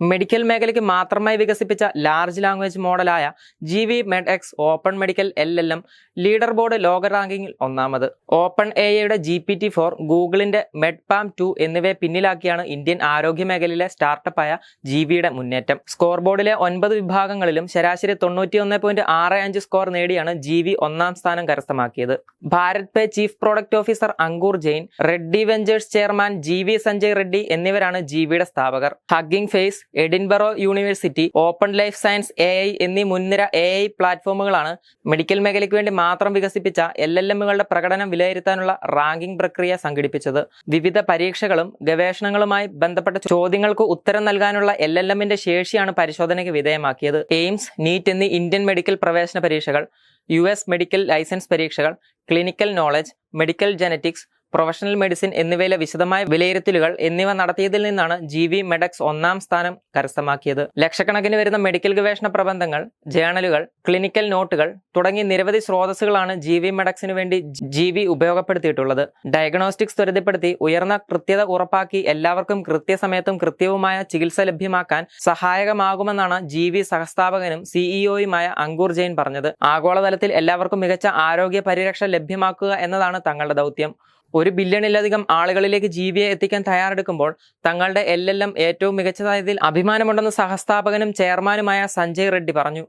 Medical മേഖലയ്ക്ക് മാത്രമായി വികസിപ്പിച്ച large language മോഡലായ G V med X open medical L L M leader board ലോക റാങ്കിങ്ങിൽ ഒന്നാമത്. ഓപ്പൺ എ ഐയുടെ ജി പി ടി ഫോർ ഗൂഗിളിന്റെ മെഡ്പാം ടു എന്നിവയെ പിന്നിലാക്കിയാണ് ഇന്ത്യൻ ആരോഗ്യ മേഖലയിലെ സ്റ്റാർട്ടപ്പായ ജി വിയുടെ മുന്നേറ്റം. സ്കോർ ബോർഡിലെ ഒൻപത് വിഭാഗങ്ങളിലും ശരാശരി തൊണ്ണൂറ്റിയൊന്ന് പോയിന്റ് ആറ് അഞ്ച് സ്കോർ നേടിയാണ് ജി വി ഒന്നാം സ്ഥാനം കരസ്ഥമാക്കിയത്. Bharat pay chief product officer Ankur Jain Reddy ventures chairman G V Sanjay Reddy എന്നിവരാണ് ജി വിയുടെ സ്ഥാപകർ. Hugging face Edinburgh university open life science A I എന്നീ മുൻനിര എ ഐ പ്ലാറ്റ്ഫോമുകളാണ് മെഡിക്കൽ മേഖലയ്ക്ക് വേണ്ടി മാത്രം വികസിപ്പിച്ച എൽ എൽ എമ്മുകളുടെ പ്രകടനം വിലയിരുത്താനുള്ള റാങ്കിംഗ് പ്രക്രിയ സംഘടിപ്പിച്ചത്. വിവിധ പരീക്ഷകളും ഗവേഷണങ്ങളുമായി ബന്ധപ്പെട്ട ചോദ്യങ്ങൾക്ക് ഉത്തരം നൽകാനുള്ള എൽ എൽ എമ്മിന്റെ ശേഷിയാണ് പരിശോധനയ്ക്ക് വിധേയമാക്കിയത്. എയിംസ് നീറ്റ് എന്നീ ഇന്ത്യൻ മെഡിക്കൽ പ്രവേശന പരീക്ഷകൾ യു മെഡിക്കൽ ലൈസൻസ് പരീക്ഷകൾ clinical knowledge medical genetics professional medicine എന്നിവയിലെ വിശദമായ വിലയിരുത്തലുകൾ എന്നിവ നടത്തിയതിൽ നിന്നാണ് ജി വി മെഡക്സ് ഒന്നാം സ്ഥാനം കരസ്ഥമാക്കിയത്. ലക്ഷക്കണക്കിന് വരുന്ന മെഡിക്കൽ ഗവേഷണ പ്രബന്ധങ്ങൾ ജേണലുകൾ ക്ലിനിക്കൽ നോട്ടുകൾ തുടങ്ങി നിരവധി സ്രോതസ്സുകളാണ് ജി വി മെഡക്സിന് വേണ്ടി ജി വി ഉപയോഗപ്പെടുത്തിയിട്ടുള്ളത്. ഡയഗ്നോസ്റ്റിക്സ് ത്വരിതപ്പെടുത്തി ഉയർന്ന കൃത്യത ഉറപ്പാക്കി എല്ലാവർക്കും കൃത്യസമയത്തും കൃത്യവുമായ ചികിത്സ ലഭ്യമാക്കാൻ സഹായകമാകുമെന്നാണ് ജി വി സഹസ്ഥാപകനും സിഇഒയുമായ അങ്കൂർ ജെയിൻ പറഞ്ഞത്. ആഗോളതലത്തിൽ എല്ലാവർക്കും മികച്ച ആരോഗ്യ പരിരക്ഷ ലഭ്യമാക്കുക എന്നതാണ് തങ്ങളുടെ ദൗത്യം. ഒരു ബില്യണിലധികം ആളുകളിലേക്ക് ജീവിയെ എത്തിക്കാൻ തയ്യാറെടുക്കുമ്പോൾ തങ്ങളുടെ എൽ ഏറ്റവും മികച്ചതായതിൽ അഭിമാനമുണ്ടെന്ന് സഹസ്ഥാപകനും ചെയർമാനുമായ സഞ്ജയ് റെഡ്ഡി പറഞ്ഞു.